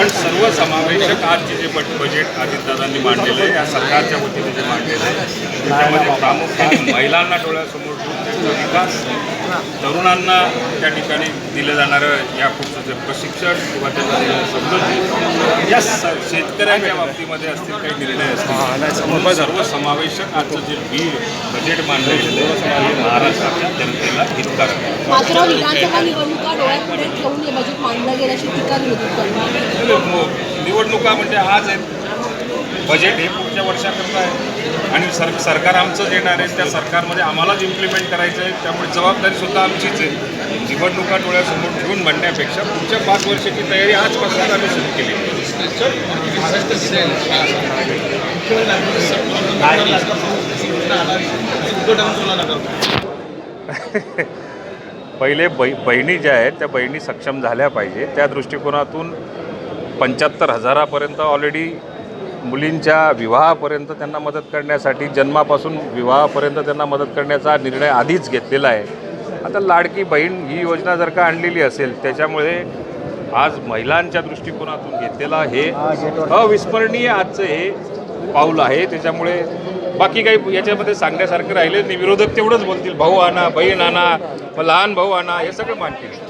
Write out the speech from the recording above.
पण सर्वसमावेशक आज जे जे बट- बजेट अजितदादांनी मांडलेलं आहे या सरकारच्या वतीने जे मांडलेलं आहे त्याच्यामध्ये प्रामुख्याने महिलांना डोळ्यासमोर ठेवून त्यांचा विकास तरुणांना त्या ठिकाणी दिलं जाणारं या पुढचं जे प्रशिक्षण किंवा त्यांना दिलेलं समृद्धी या स- शेतकऱ्यांच्या बाबतीमध्ये असतील काही निर्णय असतील सर्वसमावेशक आजचं जे बी बजेट मांडलं गेलेलं आहे हे महाराष्ट्राच्या जनतेला हितकारक. आहे मात्र विधानसभा निवडणुका डोळ्यापुढे ठेवून हे बजेट मांडलं गेल्याची टीका विरोधी करणार निवडणुका म्हणजे आज आहेत बजेट हे पुढच्या वर्षाकरता आहे. आणि सर सरकार आमचं येणार आहे त्या सरकारमध्ये आम्हालाच इम्प्लिमेंट करायचं आहे त्यामुळे जबाबदारी सुद्धा आमचीच आहे. निवडणुका डोळ्यासमोर ठेवून म्हणण्यापेक्षा पुढच्या पाच वर्षाची तयारी आजपासून आम्ही सुरू केली. पहिले बै बहिणी ज्या आहेत त्या बहिणी सक्षम झाल्या पाहिजे. त्या दृष्टिकोनातून पंच्याहत्तर हजारापर्यंत ऑलरेडी मुलींच्या विवाहापर्यंत त्यांना मदत करण्यासाठी जन्मापासून विवाहापर्यंत त्यांना मदत करण्याचा निर्णय आधीच घेतलेला आहे. आता लाडकी बहीण ही योजना जर का आणलेली असेल त्याच्यामुळे आज महिलांच्या दृष्टिकोनातून घेतलेला हे अविस्मरणीय आजचं हे पाऊल आहे. त्याच्यामुळे बाकी काही याच्यामध्ये सांगण्यासारखं राहिले नाही. विरोधक तेवढंच बोलतील भाऊ आणा बहीण आणा मग लहान भाऊ आणा हे सगळं मानतील